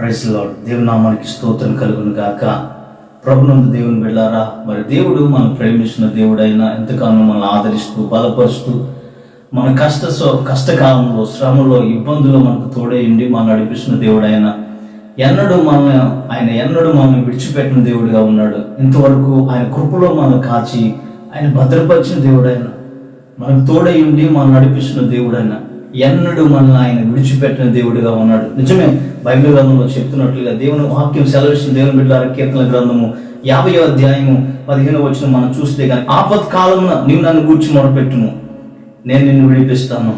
Price lord దేవుని నామానికి స్తోత్రం కలుగును గాక. ప్రభునందు దేవుని వెళ్ళారా మరి దేవుడు మనం ప్రేమిస్తున్న దేవుడైనా ఎంతకాలం మనల్ని ఆదరిస్తూ బలపరుస్తూ మన కష్ట సో- కష్టకాలంలో శ్రమలో ఇబ్బందుల్లో మనకు తోడేయండి మనం నడిపిస్తున్న దేవుడైనా ఎన్నడూ మన ఆయన ఎన్నడూ మనల్ని విడిచిపెట్టిన దేవుడిగా ఉన్నాడు. ఇంతవరకు ఆయన కృపలో మనం కాచి ఆయన భద్రపరిచిన దేవుడైన మనకు తోడై ఉండి మనం నడిపిస్తున్న దేవుడైన ఎన్నడూ మనల్ని ఆయన విడిచిపెట్టిన దేవుడిగా ఉన్నాడు. నిజమే బైబిల్ గ్రంథంలో చెప్తున్నట్లుగా దేవుని వాక్యం సెలవిస్తున్న దేవుని బిడ్డల కీర్తన గ్రంథము యాభై అధ్యాయము పదిహేను వచ్చిన మనం చూస్తే కానీ ఆపత్ కాలమున నీవు నన్ను గూర్చి మొరపెట్టుము. నేను నిన్ను విడిపిస్తాను.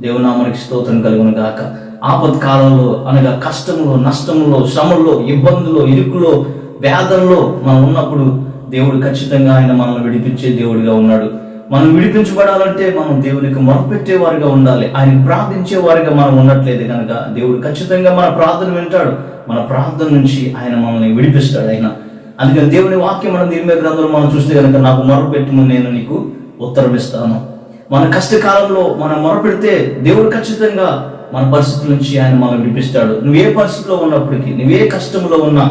దేవునామానికి స్తోత్రం కలుగును గాక. ఆపత్ కాలంలో అనగా కష్టంలో నష్టంలో శ్రమల్లో ఇబ్బందులో ఇరుకులో వేదనలో మనం ఉన్నప్పుడు దేవుడు ఖచ్చితంగా ఆయన మనల్ని విడిపించే దేవుడిగా ఉన్నాడు. మనం విడిపించబడాలంటే మనం దేవునికి మొరపెట్టే వారిగా ఉండాలి. ఆయన ప్రార్థించే వారిగా మనం ఉండట్లేదు కనుక దేవుడు ఖచ్చితంగా మన ప్రార్థన వింటాడు. మన ప్రార్థన నుంచి ఆయన మనల్ని విడిపిస్తాడు ఆయన అందుకని దేవుని వాక్యం మనం దీని గ్రంథంలో మనం చూస్తే కనుక నాకు మొరపెట్టుము నేను నీకు ఉత్తరం ఇస్తాను మన కష్టకాలంలో మనం మొరపెడితే దేవుడు ఖచ్చితంగా మన పరిస్థితుల నుంచి ఆయన మనం విడిపిస్తాడు. నువ్వు ఏ పరిస్థితిలో ఉన్నప్పటికీ నువ్వు ఏ కష్టంలో ఉన్నా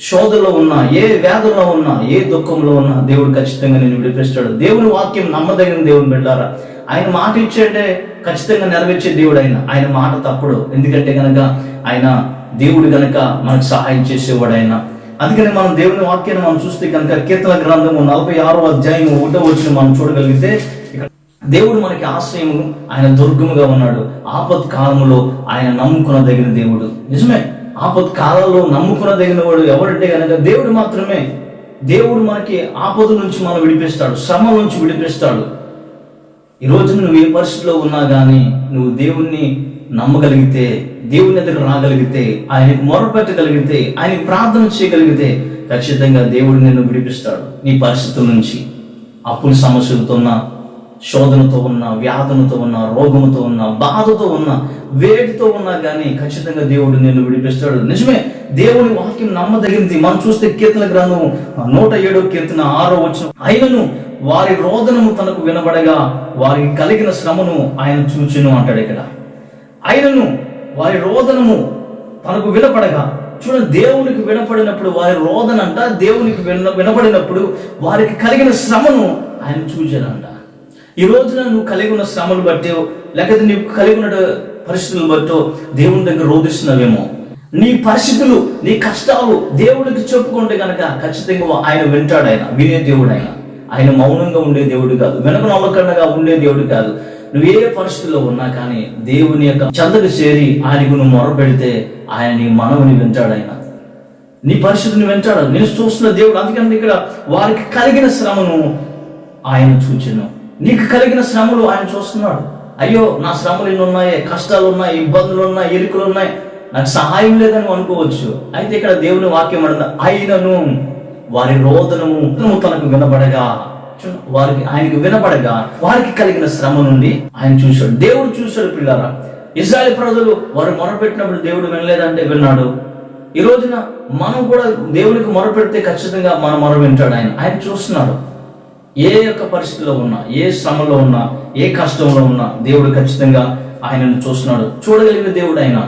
శోధలో ఉన్నా ఏ వ్యాధుల్లో ఉన్నా ఏ దుఃఖంలో ఉన్నా దేవుడు ఖచ్చితంగా నేను విడిపిస్తాడు. దేవుని వాక్యం నమ్మదగిన దేవుని పెట్టారా ఆయన మాట ఇచ్చేటే ఖచ్చితంగా నెరవేర్చే దేవుడు ఆయన. ఆయన మాట తప్పుడు. ఎందుకంటే గనక ఆయన దేవుడు గనక మనకు సహాయం చేసేవాడు ఆయన. అందుకని మనం దేవుని వాక్యాన్ని మనం చూస్తే కనుక కీర్తన గ్రంథము నలభై ఆరో అధ్యాయం ఒకటో వచ్చిన మనం చూడగలిగితే ఇక్కడ దేవుడు మనకి ఆశ్రయము ఆయన దుర్గముగా ఉన్నాడు. ఆపత్ కాలములో ఆయన నమ్ముకునదగిన దేవుడు. నిజమే? ఆపద కాలంలో నమ్ముకునదగిన వాడు ఎవరంటే కనుక దేవుడు మాత్రమే. దేవుడు మనకి ఆపద నుంచి మనం విడిపిస్తాడు శ్రమ నుంచి విడిపిస్తాడు. ఈ రోజు నువ్వు ఏ పరిస్థితిలో ఉన్నా కానీ నువ్వు దేవుణ్ణి నమ్మగలిగితే దేవుని దగ్గర రాగలిగితే ఆయనకు మొరపెట్టగలిగితే ఆయనకు ప్రార్థన చేయగలిగితే ఖచ్చితంగా దేవుడు నిన్ను విడిపిస్తాడు నీ పరిస్థితుల నుంచి. అప్పుల సమస్యలతో ఉన్న శోధనతో ఉన్న వ్యాధులతో ఉన్న రోగముతో ఉన్న బాధతో ఉన్న వేడితో ఉన్నా కానీ ఖచ్చితంగా దేవుడు నిన్ను విడిపిస్తాడు. నిజమే దేవుని వాక్యం నమ్మదగింది మనం చూస్తే కీర్తన గ్రంథం నూట ఏడో కీర్తన ఆరో వచ్చిన ఆయనను వారి రోదనము తనకు వినబడగా వారికి కలిగిన శ్రమను ఆయన చూచును అంటాడు ఇక్కడ. ఆయనను వారి రోదనము తనకు వినపడగా చూడండి దేవునికి వినపడినప్పుడు వారి రోదన అంట దేవునికి విన వినపడినప్పుడు వారికి కలిగిన శ్రమను ఆయన చూచాడంట ఈ రోజున నువ్వు కలిగి ఉన్న శ్రమలు బట్టో లేకపోతే నీవు కలిగి ఉన్న పరిస్థితులు బట్టో దేవుని దగ్గర రోధిస్తున్నావేమో. నీ పరిస్థితులు నీ కష్టాలు దేవుడికి చెప్పుకుంటే కనుక ఖచ్చితంగా ఆయన వింటాడు ఆయన వినే దేవుడు ఆయన ఆయన మౌనంగా ఉండే దేవుడు కాదు వెనక నమ్మకంగా ఉండే దేవుడు కాదు. నువ్వు ఏ పరిస్థితుల్లో ఉన్నా కానీ దేవుని యొక్క చెంతకు చేరి ఆయనకు నువ్వు మొరపెడితే ఆయన నీ మనవుని వింటాడు ఆయన నీ పరిస్థితిని వింటాడు? నేను చూస్తున్న దేవుడు అందుకని ఇక్కడ వారికి కలిగిన శ్రమను ఆయన చూచెను. నీకు కలిగిన శ్రమలు ఆయన చూస్తున్నాడు. అయ్యో నా శ్రమలు ఎన్ని ఉన్నాయి? కష్టాలు ఉన్నాయి ఇబ్బందులు ఉన్నాయి ఎరుకులు ఉన్నాయి. నాకు సహాయం లేదని అనుకోవచ్చు. అయితే ఇక్కడ దేవుని వాక్యం అడిన అయినను వారి రోదనము తనకు వినబడగా. వారికి ఆయనకు వినబడగా వారికి కలిగిన శ్రమ నుండి ఆయన చూశాడు. దేవుడు చూశాడు పిల్లారా. ఇజ్రాయల్ ప్రజలు వారు మొరపెట్టినప్పుడు దేవుడు వినలేదంటే విన్నాడు. ఈ రోజున మనం కూడా దేవునికి మొరపెడితే ఖచ్చితంగా మన మొర వింటాడు ఆయన. ఆయన చూస్తున్నాడు. ఏ యొక్క పరిస్థితిలో ఉన్నా ఏ శ్రమలో ఉన్నా ఏ కష్టంలో ఉన్నా దేవుడు ఖచ్చితంగా ఆయనను చూస్తున్నాడు. చూడగలిగిన దేవుడు ఆయన.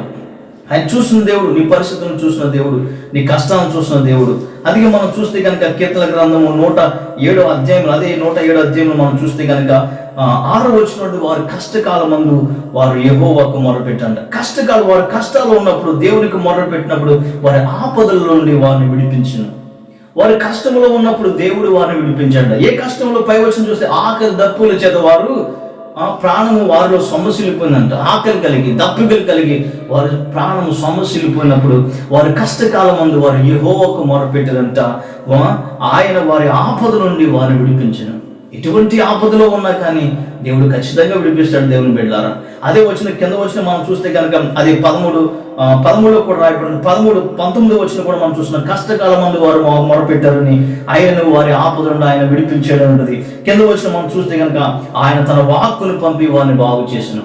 ఆయన చూసిన దేవుడు నీ పరిస్థితులను చూసిన దేవుడు నీ కష్టాలను చూసిన దేవుడు. అదిగే మనం చూస్తే కనుక కీర్తన గ్రంథము నూట ఏడో అధ్యాయంలో అదే నూట ఏడో అధ్యాయంలో మనం చూస్తే కనుక ఆరు ఆరో వచ్చినట్టు వారి కష్టకాల మందు వారు యెహోవాకు మొరపెట్టంట కష్టకాలం వారి కష్టాలు ఉన్నప్పుడు దేవునికి మొరపెట్టినప్పుడు వారి ఆపదల నుండి వారిని విడిపించిన. వారి కష్టంలో ఉన్నప్పుడు దేవుడు వారిని విడిపించండి. ఏ కష్టంలో పై వచ్చిన చూస్తే ఆకలి దప్పుల చేత వారు ఆ ప్రాణము వారిలో సొమ్మసిల్లిపోయిందంట. ఆకలి కలిగి దప్పికలు కలిగి వారి ప్రాణము సొమ్మసిల్లిపోయినప్పుడు వారి కష్టకాలం ముందు వారు యెహోవాకు మొరపెట్టదంట ఆయన వారి ఆపద నుండి వారిని విడిపించను. ఎటువంటి ఆపదలో ఉన్నా కానీ దేవుడు ఖచ్చితంగా విడిపిస్తాడు దేవుని బిడ్డారా. అదే వచ్చిన కింద వచ్చిన మనం చూస్తే కనుక అది పదమూడు పదమూడు పదమూడులో కూడా రాయబడింది. పదమూడు పంతొమ్మిది వచ్చిన కూడా మనం చూస్తున్నాం. కష్టకాలం మంది వారు మొరపెట్టారని ఆయన వారి ఆపద ఆయన విడిపించాడు అన్నది. కింద వచ్చిన మనం చూస్తే కనుక ఆయన తన వాక్కును పంపి వారిని బాగు చేసిన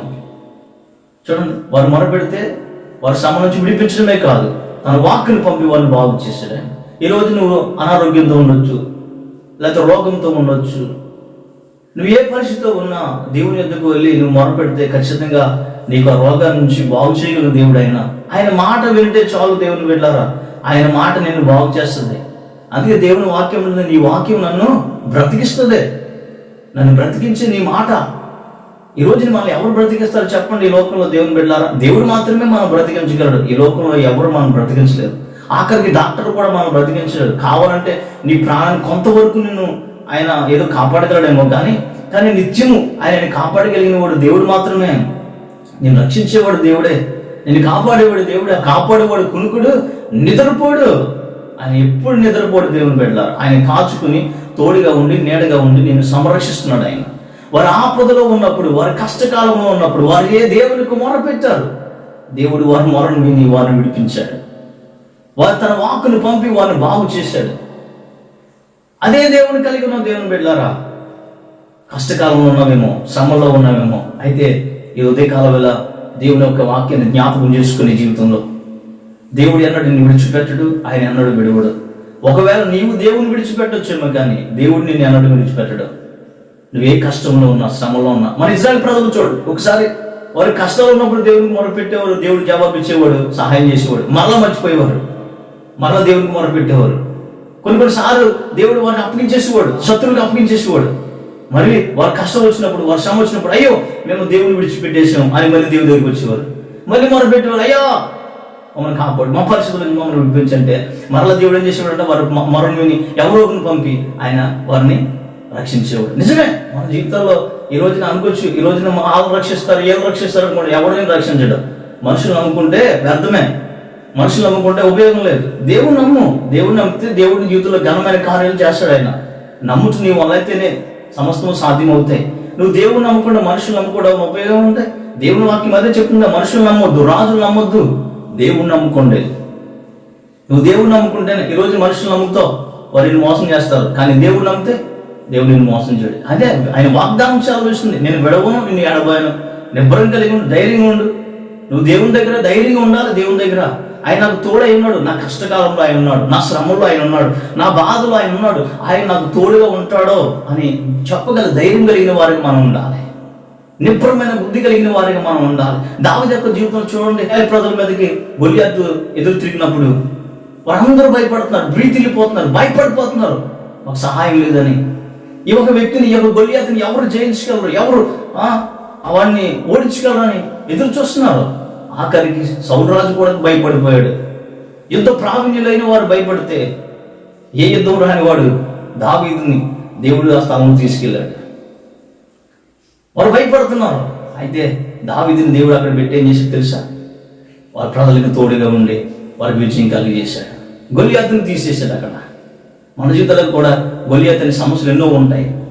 చూడండి వారు మొరపెడితే వారి శ్రమ నుంచి విడిపించడమే కాదు తన వాక్కుని పంపి వారిని బాగు చేశాడు. ఈరోజు ఈ రోజు నువ్వు అనారోగ్యంతో ఉండొచ్చు లేకపోతే రోగంతో ఉండొచ్చు నువ్వు ఏ పరిస్థితిలో ఉన్నా దేవుని ఎద్దుకు వెళ్ళి నువ్వు మొరపెడితే ఖచ్చితంగా నీకు ఆ రోగాన్ని నుంచి బాగు చేయగల దేవుడు ఆయన ఆయన మాట వింటే చాలు దేవుని వెళ్ళారా ఆయన మాట నేను బాగు చేస్తుంది. అందుకే దేవుని వాక్యం ఉంది, నీ వాక్యం నన్ను బ్రతికిస్తుంది. నన్ను బ్రతికించే నీ మాట. ఈ రోజు మనల్ని ఎవరు బ్రతికిస్తారు చెప్పండి ఈ లోకంలో దేవుని బిడ్డారా దేవుడు మాత్రమే మనం బ్రతికించగలడు. ఈ లోకంలో ఎవరు మనం బ్రతికించలేరు. ఆఖరికి డాక్టర్ కూడా మనం బ్రతికించలేడు. కావాలంటే నీ ప్రాణాన్ని కొంతవరకు నేను ఆయన ఏదో కాపాడగలడేమో కానీ కానీ నిత్యము ఆయన కాపాడగలిగిన వాడు దేవుడు మాత్రమే. నేను రక్షించేవాడు దేవుడే. నేను కాపాడేవాడు దేవుడే. కాపాడేవాడు కునుకుడు నిద్రపోడు. ఆయన ఎప్పుడు నిద్రపోడు దేవుని బిడ్డలారు ఆయన కాచుకుని తోడుగా ఉండి నీడగా ఉండి నేను సంరక్షిస్తున్నాడు ఆయన. వారు ఆపదలో ఉన్నప్పుడు వారి కష్టకాలంలో ఉన్నప్పుడు వారు ఏ దేవునికి మొర పెట్టారు దేవుడు వారి మొరను విని వారిని విడిపించాడు. వారు తన వాక్కును పంపి వారిని బాగు చేశాడు. అదే దేవుని కలిగి ఉన్న దేవుని బిడ్డారా? కష్టకాలంలో ఉన్నామేమో శ్రమలో ఉన్నామేమో. అయితే ఈ ఉదయకాల వేళ దేవుని యొక్క వాక్యాన్ని జ్ఞాపకం చేసుకునే జీవితంలో దేవుడు ఎన్నడు నిన్ను విడిచిపెట్టడు ఆయన ఎన్నడు విడవడు. ఒకవేళ నీవు దేవుని విడిచిపెట్టొచ్చేమో కానీ దేవుడు నిన్ను ఎన్నడు విడిచిపెట్టడు. నువ్వే కష్టంలో ఉన్నా శ్రమలో ఉన్నా మన ఇజ్రాయల్ ప్రజలు చూడు ఒకసారి వారు కష్టాలు ఉన్నప్పుడు దేవుడికి మొరపెట్టేవారు దేవుడు జవాబు ఇచ్చేవాడు సహాయం చేసేవాడు మరలా మర్చిపోయేవారు. మరలా దేవుడికి మొరపెట్టేవారు. కొన్ని కొన్నిసార్లు దేవుడు వారిని అప్పగించేసేవాడు శత్రువుని అప్పగించేసేవాడు. మరి వారు కష్టం వచ్చినప్పుడు వారు శ్రమ వచ్చినప్పుడు అయ్యో మేము దేవుని విడిచిపెట్టేసాం అని మళ్ళీ దేవుని దగ్గరికి వచ్చేవారు. మళ్ళీ మనం పెట్టేవారు అయ్యో మమ్మల్ని కాపాడు. మా పరిస్థితులను మమ్మల్ని విడిపించంటే మరలా దేవుడు ఏం చేసేవాడంటే వారు మ- మరణం ఎవరో ఒకరిని పంపి ఆయన వారిని రక్షించేవాడు. నిజమే మన జీవితంలో ఈ రోజున అనుకోవచ్చు ఈ రోజున మా రక్షిస్తారు ఏం రక్షిస్తారు అనుకోండి ఎవరిని రక్షించడం. మనుషులు అనుకుంటే వ్యర్థమే. మనుషులు నమ్ముకుంటే ఉపయోగం లేదు. దేవుని నమ్ము. దేవుని నమ్మితే దేవుడి జీవితంలో ఘనమైన కార్యాలు చేస్తాడు ఆయన. నమ్ముచు నీ వల్లైతేనే అయితేనే సమస్తము సాధ్యమవుతాయి. నువ్వు దేవుని నమ్మకుండా మనుషులు నమ్ముకోవడం ఉపయోగం ఉంది దేవుని వాక్యం అదే చెప్తుందా? మనుషులు నమ్మొద్దు రాజులు నమ్మొద్దు. దేవుని నమ్ముకోండి. నువ్వు దేవుని నమ్ముకుంటేనే ఈరోజు మనుషులు నమ్ముతావు. వారిని మోసం చేస్తారు. కానీ దేవుడు నమ్మితే దేవుడు నిన్ను మోసం చేయడు. అదే ఆయన వాగ్దానం సెలవిస్తుంది నేను విడవను నిన్ను ఎడబోయాను నిబ్బరం కలిగి ఉండు ధైర్యంగా ఉండు. నువ్వు దేవుని దగ్గర ధైర్యంగా ఉండాలి దేవుని దగ్గర. ఆయన నాకు తోడై ఉన్నాడు నా కష్టకాలంలో ఆయన ఉన్నాడు నా శ్రమంలో ఆయన ఉన్నాడు నా బాధలో ఆయన ఉన్నాడు ఆయన నాకు తోడుగా ఉంటాడో అని చెప్పగల ధైర్యం కలిగిన వారికి మనం ఉండాలి. నిబ్బరమైన బుద్ధి కలిగిన వారికి మనం ఉండాలి. దావి యొక్క జీవితం చూడండి. హై ప్రజల మీదకి గొలియాతు ఎదురు తిరిగినప్పుడు వారందరూ భయపడుతున్నారు బ్రీతిల్లిపోతున్నారు భయపడిపోతున్నారు. మాకు సహాయం లేదని. ఈ ఒక వ్యక్తిని ఈ ఒక గొలియాతుని ఎవరు జయించగలరు? ఎవరు ఆ, అవన్నీ ఓడించగలరని ఎదురు చూస్తున్నారు. ఆఖరికి సౌరాజు కూడా భయపడిపోయాడు. యుద్ధ ప్రావీణ్యులైన వారు భయపడితే ఏ యుద్ధం రాని వాడు దావీదుని దేవుడు ఆ స్థానం తీసుకెళ్ళాడు. వారు భయపడుతున్నారు. అయితే దావీదుని దేవుడు అక్కడ పెట్టి ఏం చేసి తెలుసా? వారి ప్రజలకు తోడుగా ఉండి వారి విజయం కలిగజేశాడు. గొలియాతుని తీసేశాడు అక్కడ. మన జీవితాలకు కూడా గొలియాతని సమస్యలు ఎన్నో ఉంటాయి.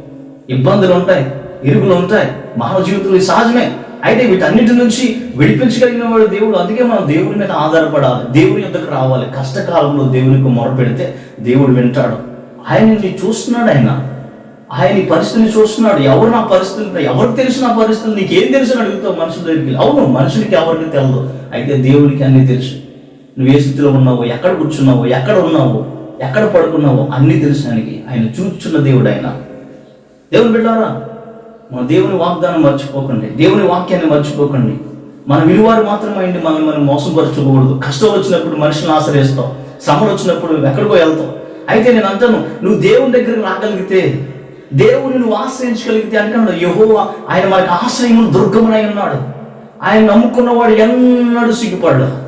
ఇబ్బందులు ఉంటాయి ఇరుగులు ఉంటాయి. మానవ జీవితంలో సహజమే. అయితే వీటన్నిటి నుంచి విడిపించగలిగిన వాడు దేవుడు. అందుకే మనం దేవుడి మీద ఆధారపడాలి. దేవుని యొక్కకు రావాలి. కష్టకాలంలో దేవునికి మొరపెడితే దేవుడు వింటాడు. ఆయన చూస్తున్నాడు ఆయన. ఆయన ఈ పరిస్థితిని చూస్తున్నాడు. ఎవరు నా పరిస్థితులు ఎవరికి తెలిసిన నా పరిస్థితులు? నీకేం తెలుసు అని అడుగుతావు మనుషుల దగ్గరికి? అవును మనుషులకి ఎవరికి తెలియదు అయితే దేవుడికి అన్నీ తెలుసు. నువ్వు ఏ స్థితిలో ఉన్నావు ఎక్కడ కూర్చున్నావు ఎక్కడ ఉన్నావు ఎక్కడ పడుకున్నావు అన్నీ తెలుసు ఆయనకి. ఆయన చూచున్న దేవుడు ఆయన. దేవుని బిడ్డారా మన దేవుని వాగ్దానం మర్చిపోకండి. దేవుని వాక్యాన్ని మర్చిపోకండి. మన విలువారు మాత్రం అయింది మనల్ని మనం మోసపరచుకోకూడదు కష్టం వచ్చినప్పుడు మనుషులను ఆశ్రయిస్తాం. శ్రమలు వచ్చినప్పుడు ఎక్కడికో వెళ్తాం. అయితే నేను అంటాను నువ్వు దేవుని దగ్గరికి రాగలిగితే దేవుని నువ్వు ఆశ్రయించగలిగితే అంటున్నాడు యహో ఆయన మనకు ఆశ్రయం దుర్గమునై ఉన్నాడు. ఆయన నమ్ముకున్నవాడు ఎన్నడూ సిగ్గుపడ్డా.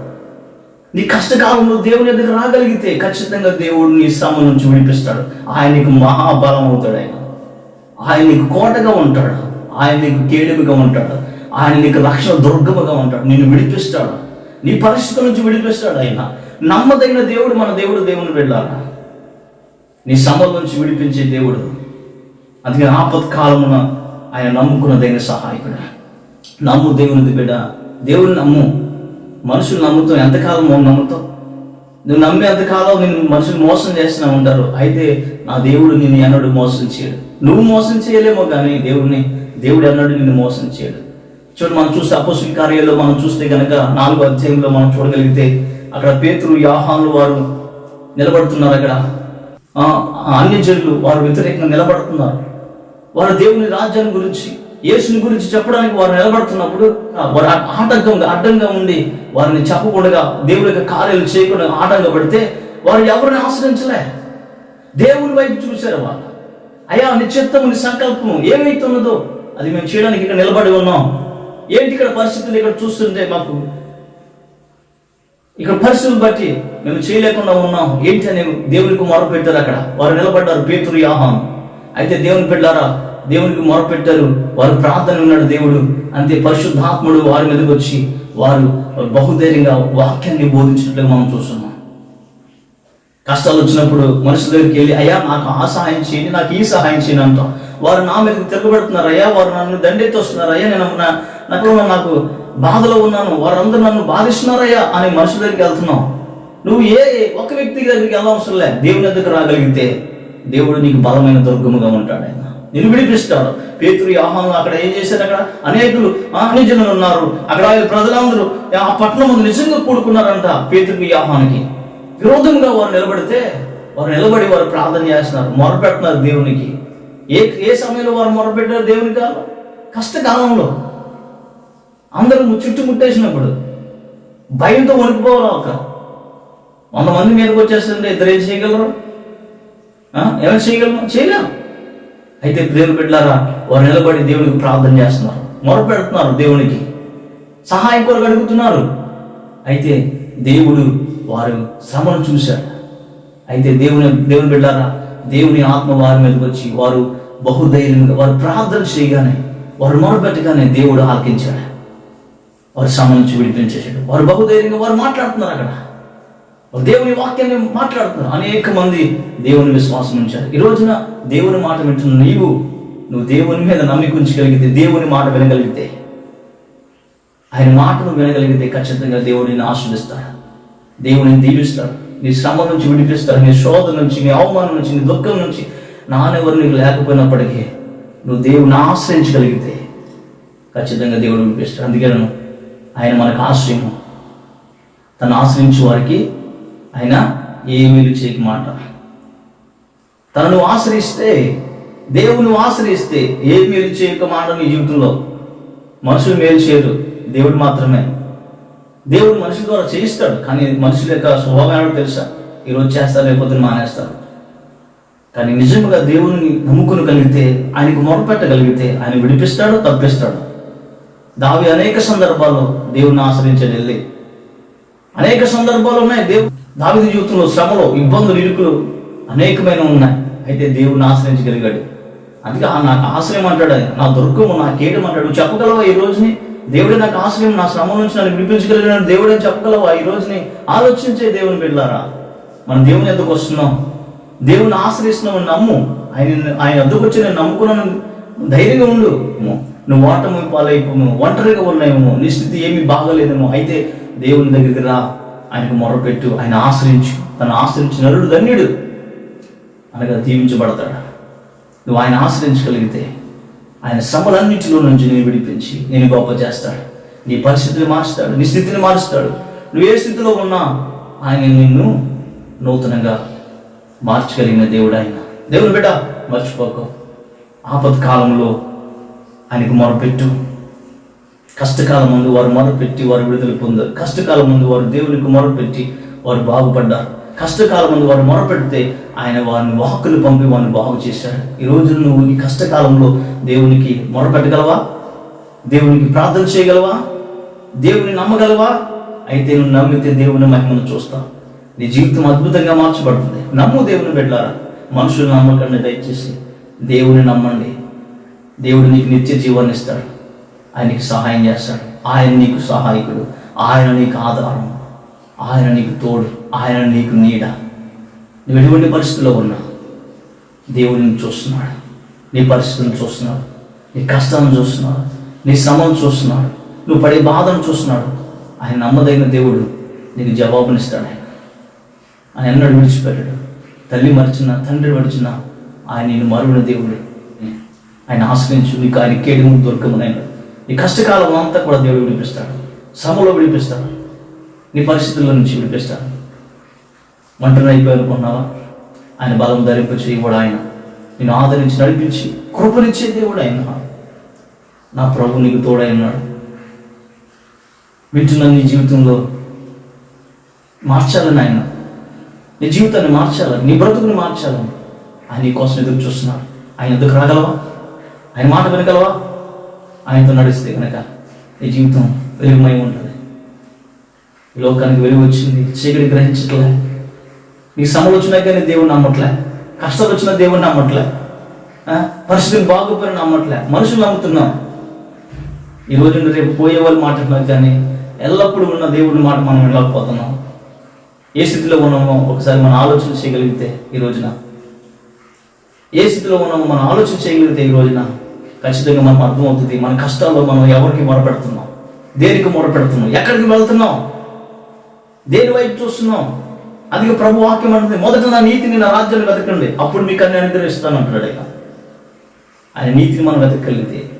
నీ కష్టకాలంలో దేవుని దగ్గర రాగలిగితే ఖచ్చితంగా దేవుడు నీ శ్రమ నుంచి విడిపిస్తాడు. ఆయనకు మహాబలం అవుతాడు ఆయన ఆయన నీకు కోటగా ఉంటాడు. ఆయన నీకు కేడుముగా ఉంటాడు. ఆయన నీకు రక్షణ దుర్గముగా ఉంటాడు. నిన్ను విడిపిస్తాడు. నీ పరిస్థితుల నుంచి విడిపిస్తాడు ఆయన. నమ్మదగిన దేవుడు మన దేవుడు దేవుని వెళ్ళాలా నీ సమల నుంచి విడిపించే దేవుడు. అందుకే ఆపత్కాలమున ఆయన నమ్ముకున్నదైన సహాయకుడు. నమ్ము దేవునిది బిడ్డ. దేవుని నమ్ము. మనుషులు నమ్ముతాం. ఎంతకాలం నమ్ముతాం? నువ్వు నమ్మే ఎంతకాలం నేను మనుషులు మోసం చేస్తూనే ఉంటారు అయితే నా దేవుడు నిన్ను ఎన్నడూ మోసం చేయడు. నువ్వు మోసం చేయలేమో కానీ దేవుడిని దేవుడు ఎన్నడూ నిన్ను మోసం చేయడు. చూడు మనం చూస్తే అపోసిన కార్యాల్లో మనం చూస్తే కనుక నాలుగు అధ్యాయంలో మనం చూడగలిగితే అక్కడ పేతులు యాహాన్లు వారు నిలబడుతున్నారు అక్కడ. అన్యజనులు వారు వ్యతిరేకంగా నిలబడుతున్నారు. వారు దేవుని రాజ్యాన్ని గురించి యేసుని గురించి చెప్పడానికి వారు నిలబడుతున్నప్పుడు వారు ఆటంకంగా అడ్డంగా ఉండి వారిని చెప్పకుండా దేవుని యొక్క కార్యాలు చేయకుండా ఆటంగా పడితే వారు ఎవరిని ఆశ్రయించలే? దేవుని వైపు చూశారు వాళ్ళు అయ్యా నీ చిత్తము నీ సంకల్పము ఏమైతే ఉన్నదో అది మేము చేయడానికి ఇక్కడ నిలబడి ఉన్నాం. ఏంటి ఇక్కడ పరిస్థితులు? ఇక్కడ చూస్తుంటే మాకు ఇక్కడ పరిస్థితులు బట్టి మేము చేయలేకుండా ఉన్నాం. ఏంటి అని దేవునికి మొర పెట్టారు అక్కడ. వారు నిలబడ్డారు పేతురు యాహాను. అయితే దేవుని పెట్టారా దేవునికి మొరపెట్టారు. వారు ప్రార్థన ఉన్నాడు దేవుడు. అంతే పరిశుద్ధాత్ముడు వారి మీదకి వచ్చి వారు బహుధైర్యంగా వాక్యాన్ని బోధించినట్లుగా మనం చూస్తున్నాం. కష్టాలు వచ్చినప్పుడు మనుషుల దగ్గరికి వెళ్ళి అయ్యా నాకు ఆ సహాయం చేయండి నాకు ఈ సహాయం చేయండి అంటాం. వారు నా మీద తిరగబడుతున్నారు. అయ్యా వారు నన్ను దండెత్తొస్తున్నారు అయ్యా నేను నా- నాకు నాకు బాధలో ఉన్నాను. వారందరూ నన్ను బాధిస్తున్నారయ్యా అని మనుషుల దగ్గరికి వెళ్తున్నావు నువ్వు ఏ ఒక వ్యక్తి దగ్గరికి వెళ్ళవసరం లే దేవుని దగ్గర రాగలిగితే దేవుడు నీకు బలమైన దుర్గముగా ఉంటాడు ఆయన. నేను విడిపిస్తాడు పేతురు ఆహ్వానం అక్కడ ఏం చేశారు అక్కడ? అనేకులు ఆ, ఉన్నారు. అక్కడ ప్రజలందరూ ఆ పట్టణం నిజంగా కూడుకున్నారంట పేతురికి ఆహ్వానికి విరోధంగా వారు నిలబడితే వారు నిలబడి వారు ప్రార్థన చేస్తున్నారు మొరపెడుతున్నారు దేవునికి. ఏ ఏ సమయంలో వారు మొరపెట్టారు దేవుని కాలం కష్టకాలంలో. అందరూ చుట్టుముట్టేసినప్పుడు భయంతో వణికిపోవాలి ఒక. వంద మంది మీదకి వచ్చేస్తుంటే ఇద్దరు ఏం చేయగలరు? ఏమైనా చేయగలరు చేయలేము. అయితే దేవుని బిడ్డారా వారు నిలబడి దేవునికి ప్రార్థన చేస్తున్నారు. మొరపెడుతున్నారు దేవునికి. సహాయం కొరకు అడుగుతున్నారు అయితే దేవుడు వారు శ్రమను చూశాడు. అయితే దేవుని దేవుని బిడ్డారా దేవుని ఆత్మ వారి మీదకి వచ్చి వారు బహుధైర్యంగా వారు ప్రార్థన చేయగానే వారు మొరపెట్టగానే దేవుడు ఆలకించాడు. వారు శ్రమ నుంచి విడిపించేసాడు వారు బహుధైర్యంగా వారు మాట్లాడుతున్నారు అక్కడ. దేవుని వాక్యాన్ని మాట్లాడుతున్నారు. అనేక మంది దేవుని విశ్వాసం ఉంచారు. ఈ రోజున దేవుని మాట వింటున్న నీవు నువ్వు దేవుని మీద నమ్మిక ఉంచగలిగితే దేవుని మాట వినగలిగితే ఆయన మాటను వినగలిగితే ఖచ్చితంగా దేవుడిని ఆశ్రదిస్తాడు దేవుని దీవిస్తాడు. నీ శ్రమ నుంచి విడిపిస్తాడు. నీ శోధ నుంచి నీ అవమానం నుంచి నీ దుఃఖం నుంచి నానెవరు నీకు లేకపోయినప్పటికీ నువ్వు దేవుని ఆశ్రయించగలిగితే ఖచ్చితంగా దేవుడు విడిపిస్తాడు. అందుకే ఆయన మనకు ఆశ్రయము. తను ఆశ్రయించే వారికి ఆయన ఏమీ చేయక మాట. తనను ఆశ్రయిస్తే దేవుని ఆశ్రయిస్తే ఏ మేలు చేయక మాట నీ జీవితంలో? మనుషులు మేలు చేయరు దేవుడు మాత్రమే. దేవుడు మనుషుల ద్వారా చేయిస్తాడు కానీ మనుషుల యొక్క స్వభావం తెలుసా? ఈరోజు చేస్తారు లేకపోతే మానేస్తారు. కానీ నిజంగా దేవుని నమ్ముకుని కలిగితే ఆయనకు మొరపెట్టగలిగితే ఆయన విడిపిస్తాడు తప్పిస్తాడు? దావి అనేక సందర్భాల్లో దేవుని ఆశ్రయించడం వెళ్ళి అనేక సందర్భాలు ఉన్నాయి దేవుడు దావిది జీవితంలో శ్రమలు ఇబ్బందులు ఇరుకులు అనేకమైన ఉన్నాయి. అయితే దేవుడిని ఆశ్రయించగలిగాడు. అందుకే ఆ నాకు ఆశ్రయం అంటాడు ఆయన. నా దుర్గము నా కేటం అంటాడు. చెప్పగలవా ఈ రోజుని? దేవుడే నాకు ఆశ్రయం నా శ్రమ నుంచి నన్ను విడిపించగలిగినాడు దేవుడే చెప్పగలవా ఈ రోజుని? ఆలోచించే దేవుని బిడ్డారా మనం దేవుని ఎందుకు వస్తున్నాం. దేవుని ఆశ్రయిస్తున్నావు నమ్ము. ఆయన ఆయన ఎందుకు వచ్చి నేను నమ్ముకున్నాను. ధైర్యంగా ఉండు. నువ్వు ఓటమి పాలైపోము ఒంటరిగా ఉన్నాయేమో నీ స్థితి ఏమీ బాగలేదేమో. అయితే దేవుని దగ్గరికి రా. ఆయనకు మొరపెట్టు ఆయన ఆశ్రయించు. తను ఆశ్రయించిన నరుడు ధన్యుడు అనగా దీవించబడతాడు నువ్వు ఆయన ఆశ్రయించగలిగితే ఆయన శ్రమలన్నింటిలో నుంచి నేను విడిపించి నేను గొప్ప చేస్తాడు. నీ పరిస్థితిని మారుస్తాడు నీ స్థితిని మారుస్తాడు నువ్వు ఏ స్థితిలో ఉన్నా ఆయన నిన్ను నూతనంగా మార్చగలిగిన దేవుడు ఆయన. దేవుని బిడ్డ మర్చిపోకు. ఆపద కాలంలో ఆయనకు మొరపెట్టు. కష్టకాలం ముందు వారు మొరపెట్టి వారు విడుదల పొందారు. కష్టకాలం ముందు వారు దేవునికి మొరపెట్టి వారు బాగుపడ్డారు. కష్టకాలం ముందు వారు మొరపెడితే ఆయన వారిని వాక్కులు పంపి వారిని బాగు చేశాడు ఈ రోజు నువ్వు ఈ కష్టకాలంలో దేవునికి మొరపెట్టగలవా దేవునికి ప్రార్థన చేయగలవా? దేవుని నమ్మగలవా? అయితే నువ్వు నమ్మితే దేవుని మహిమను చూస్తావు. నీ జీవితం అద్భుతంగా మార్చబడుతుంది. నమ్ము దేవుని బిడ్డారా. మనుషులు నమ్మకండి దయచేసి దేవుని నమ్మండి. దేవుడు నీకు నిత్య జీవాన్ని ఇస్తాడు. ఆయనకి సహాయం చేస్తాడు. ఆయన నీకు సహాయకుడు. ఆయన నీకు ఆధారం. ఆయన నీకు తోడు. ఆయన నీకు నీడ. నువ్వు ఎటువంటి పరిస్థితుల్లో ఉన్నా దేవుడిని చూస్తున్నాడు. నీ పరిస్థితులను చూస్తున్నాడు. నీ కష్టాలను చూస్తున్నాడు. నీ శ్రమను చూస్తున్నాడు. నువ్వు పడే బాధను చూస్తున్నాడు. ఆయన నమ్మదైన దేవుడు నీకు జవాబునిస్తాడు. ఆయన ఆయన ఎన్నడూ విడిచిపెట్టాడు. తల్లి మరిచిన తండ్రి మరిచిన ఆయన నేను మరువిన దేవుడు. ఆయన ఆశ్రయించు. నీకు ఆయన కేడు దొరకమునైనా నీ కష్టకాలం అంతా కూడా దేవుడు విడిపిస్తాడు. సభలో విడిపిస్తాడు. నీ పరిస్థితుల నుంచి విడిపిస్తాడు. ఒంటరి అయిపోయి అనుకున్నావా ఆయన బలం ధరింప చేయబడు ఆయన. నేను ఆదరించి నడిపించి కృపనిచ్చే దేవుడు ఆయన. నా ప్రభు నీకు తోడై ఉన్నాడు. వింటున్న నీ జీవితంలో మార్చాలని ఆయన. నీ జీవితాన్ని మార్చాలని నీ బ్రతుకుని మార్చాలని ఆయన నీ కోసం ఎదురు చూస్తున్నాడు. ఆయన ఎందుకు రాగలవా? ఆయన మాట వినగలవా? ఆయనతో నడిస్తే కనుక నీ జీవితం వెలుగుమై ఉంటుంది. లోకానికి వెలుగు వచ్చింది చీకటి గ్రహించట్లే. నీ సమలు వచ్చినా కానీ దేవుడు నమ్మట్లే. కష్టాలు వచ్చినా దేవుడు నమ్మట్లే. ఆ? బాగుపడిన నమ్మట్లే. మనుషులు నమ్ముతున్నాం. ఈ రోజు రేపు పోయే వాళ్ళు మాట్లాడినారు కానీ ఎల్లప్పుడూ ఉన్న దేవుడి మాట మనం వెళ్ళకపోతున్నాం ఏ స్థితిలో ఉన్నామో ఒకసారి మనం ఆలోచన చేయగలిగితే ఈ రోజున. ఏ స్థితిలో ఉన్నామో మనం ఆలోచన చేయగలిగితే ఈ రోజున ఖచ్చితంగా మనం అర్థమవుతుంది మన కష్టాల్లో మనం ఎవరికి మొరపెడుతున్నాం? దేనికి మొరపెడుతున్నాం? ఎక్కడికి వెళ్తున్నాం? దేని వైపు చూస్తున్నాం? అందుకే ప్రభు వాక్యం అంటుంది మొదట నా నీతిని నా రాజ్యాన్ని వెతకండి అప్పుడు మీకు అన్ని అనుగ్రహిస్తాను అంటున్నాడు ఇక ఆయన నీతిని మనం వెతకగలిగితే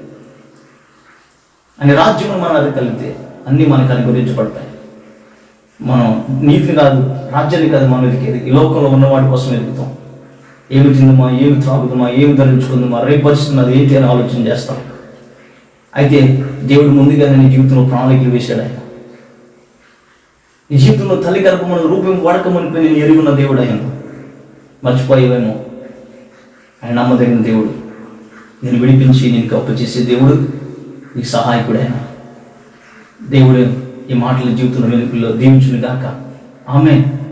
ఆయన రాజ్యం మనం వెతకగలిగితే అన్నీ మనకు అనుగ్రహించబడతాయి. మనం నీతిని కాదు రాజ్యాన్ని కాదు మనం వెతికేది ఈ లోకంలో ఉన్న వాటి కోసం వెతుకుతాం. ఏమి తిందమా ఏమి త్రాగుదమా ఏమి ధరించుకుందమా రేపు పరిస్థితి ఏంటి అని ఆలోచన చేస్తాం? అయితే దేవుడు ముందుగా నేను జీవితంలో ప్రణాళికలు వేశాడు ఆయన. నీ జీవితంలో తల్లి గర్భమున రూపం వాడకమని నేను ఎరుగున్న దేవుడు ఆయన. మర్చిపోయేవేమో. ఆయన నమ్మదగిన దేవుడు. నేను విడిపించి నేను కప్పచేసే దేవుడు నీకు సహాయకుడు ఆయన. దేవుడు ఈ మాటల జీవితంలో వెలుపుల్లో దీవించును గాక ఆమె